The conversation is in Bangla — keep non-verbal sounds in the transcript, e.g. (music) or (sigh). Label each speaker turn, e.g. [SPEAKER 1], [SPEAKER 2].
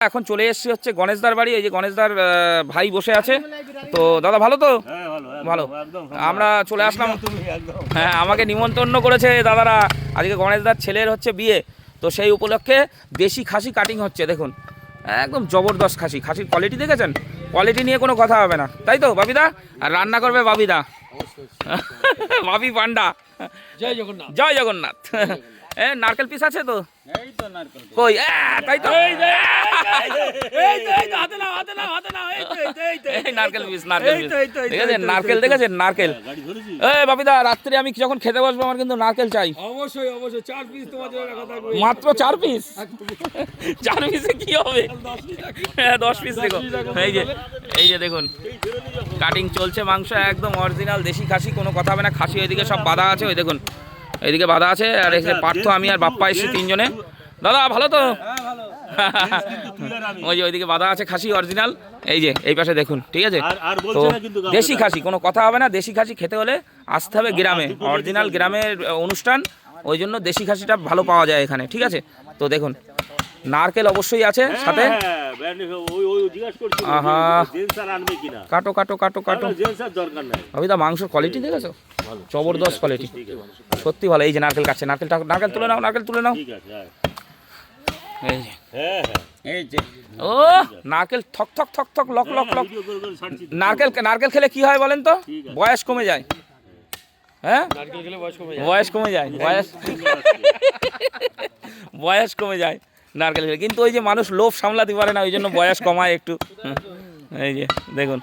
[SPEAKER 1] এখন চলে এসেছি হচ্ছে গণেশদার বাড়ি এই যে গণেশদার ভাই বসে আছে। তো দাদা ভালো তো?
[SPEAKER 2] হ্যাঁ ভালো
[SPEAKER 1] ভালো। আমরা চলে আসলাম। হ্যাঁ আমাকে নিমন্ত্রণ করেছে দাদারা। আজকে গণেশদার ছেলের হচ্ছে বিয়ে। তো সেই উপলক্ষে দেশি খাসি কাটিং হচ্ছে দেখুন। একদম জবরদস্ত খাসি। খাসির কোয়ালিটি দেখেছেন? কোয়ালিটি নিয়ে কোনো কথা হবে না। তাই তো বাবিদা? আর রান্না করবে বাবিদা। (laughs) বাবি পান্ডা।
[SPEAKER 3] জয় জগন্নাথ।
[SPEAKER 1] জয় জগন্নাথ। এ নারকেল পিস আছে তো?
[SPEAKER 3] এই তো নারকেল
[SPEAKER 1] কই? তাই তো।
[SPEAKER 3] এই তো এই তো হাতে নাও হাতে নাও হাতে নাও এই তো এই তো এই তো
[SPEAKER 1] এই নারকেল পিস নারকেল পিস।
[SPEAKER 3] এই এই
[SPEAKER 1] দেখেছেন? নারকেল
[SPEAKER 3] এই।
[SPEAKER 1] দেখেছেন? নারকেল।
[SPEAKER 2] গাড়ি ধরেছি।
[SPEAKER 1] রাত্রে আমি যখন খেতে বসবো আমার কিন্তু নারকেল চাই।
[SPEAKER 3] অবশ্যই অবশ্যই চার পিস তোমার জন্য রাখা থাকবে।
[SPEAKER 1] মাত্র চার পিস চার পিসে কি হবে? হ্যাঁ দশ পিস দেখো। এই যে এই যে দেখুন কাটিং চলছে মাংস একদম অরিজিনাল দেশি খাসি কোনো কথা হবে না খাসি ওইদিকে সব বাধা আছে ওই দেখুন। এইদিকে বাধা আছে আর এখানে পার্থ আমি আর বাপ্পা এসেছি তিনজনে। দাদা ভালো তো? ওই যে ওইদিকে বাধা আছে খাসি অরিজিনাল এই যে এই পাশে দেখুন ঠিক আছে? তো দেশি খাসি কোনো কথা হবে না দেশি খাসি খেতে হলে আসতে হবে গ্রামে অরিজিনাল গ্রামের অনুষ্ঠান ওই জন্য দেশি খাসিটা ভালো পাওয়া যায় এখানে ঠিক আছে? তো দেখুন নারকেল অবশ্যই আছে সাথে?
[SPEAKER 2] হ্যাঁ, আনবে কিনা।
[SPEAKER 1] কাটো কাটো কাটো কাটো।
[SPEAKER 2] দরকার
[SPEAKER 1] মাংসর কোয়ালিটি দেখেছ? জবরদস্ত কোয়ালিটি সত্যি ভালো এই যে নারকেল কাটছে নারকেলটা নারকেল তুলে নাও নারকেল তুলে নাও।
[SPEAKER 2] ঠিক আছে হ্যাঁ। হ্যাঁ হ্যাঁ।
[SPEAKER 1] ও নারকেল থক থক থক থক লক লক লক। নারকেল নারকেল খেলে কি হয় বলেন তো? বয়স কমে যায়। হ্যাঁ?
[SPEAKER 3] বয়স কমে
[SPEAKER 1] বয়স কমে যায় বয়স। বয়স কমে যায়। নারকেল খেলে। কিন্তু ওই যে মানুষ লোভ সামলাতে পারে না, ওই জন্য বয়স কমায় একটু। এই যে, দেখুন।